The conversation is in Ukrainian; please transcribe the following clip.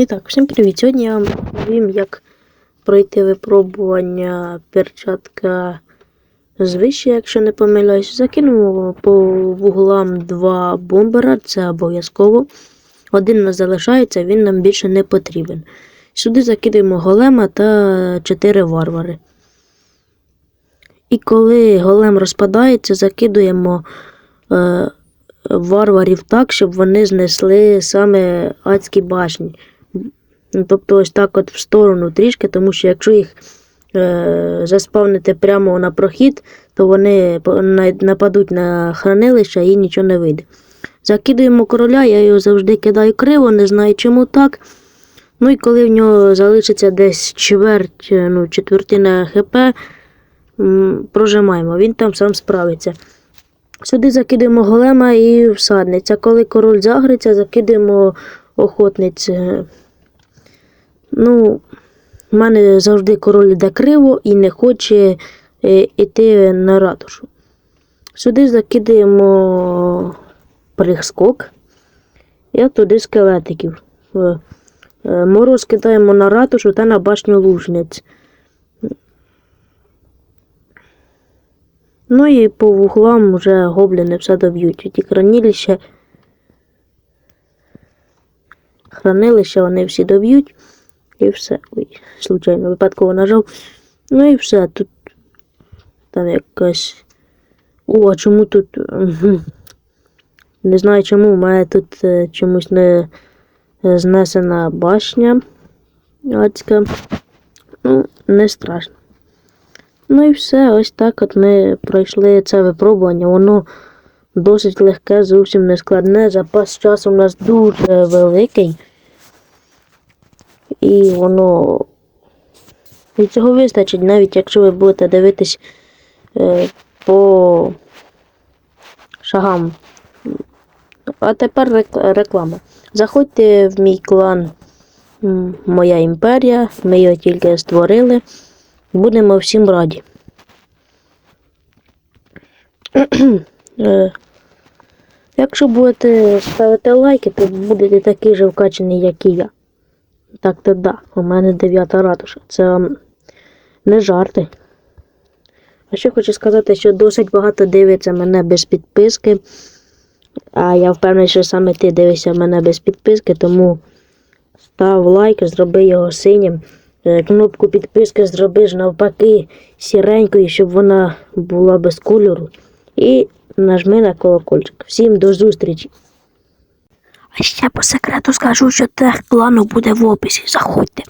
І так, всім привіт! Сьогодні я вам розповім, як пройти випробування перчатка звище, якщо не помиляюсь. Закинемо по вуглам два бомбера, це обов'язково. Один нас залишається, він нам більше не потрібен. Сюди закидаємо голема та чотири варвари. І коли голем розпадається, закидуємо е, варварів так, щоб вони знесли саме адські башні. Ну, Тобто ось так от в сторону трішки, тому що якщо їх е, заспавнити прямо на прохід, то вони нападуть на хранилище і нічого не вийде. Закидуємо короля, я його завжди кидаю криво, не знаю чому так. Ну і коли в нього залишиться десь чверть, е, ну, четвертина ХП, прожимаємо, він там сам справиться. Сюди закидаємо голема і всадниця. Коли король загриться, закидаємо охотниць. Е, Ну, в мене завжди король йде криво і не хоче е, йти на ратушу. Сюди закидаємо прискок і туди скелетиків. Е, е, Мороз кидаємо на ратушу та на башню лужниць. Ну і по вуглам вже гобліни все доб'ють. Ті хранилища. Хранилища вони всі доб'ють. І все. Ой, случайно випадково нажав. Ну і все. Тут там якась. О, а чому тут. Не знаю чому, у мене тут е, чомусь не е, знесена башня адська. Ну, не страшно. Ну і все, ось так от ми пройшли це випробування. Воно досить легке, зовсім не складне. Запас часу у нас дуже великий. І воно і цього вистачить, навіть якщо ви будете дивитись е, по шагам. А тепер рек- реклама. Заходьте в мій клан Моя імперія. Ми його тільки створили. Будемо всім раді. Якщо будете ставити лайки, то будете такий же вкачаний, як і я. Так то да, у мене дев'ята ратуша. Це не жарти. А ще хочу сказати, що досить багато дивиться мене без підписки. А я впевнений, що саме ти дивишся мене без підписки, тому став лайк, зроби його синім. Е, Кнопку підписки зробиш навпаки сіренькою, щоб вона була без кольору. І нажми на колокольчик. Всім до зустрічі! А ще по секрету скажу, що тех клану буде в описі. Заходьте.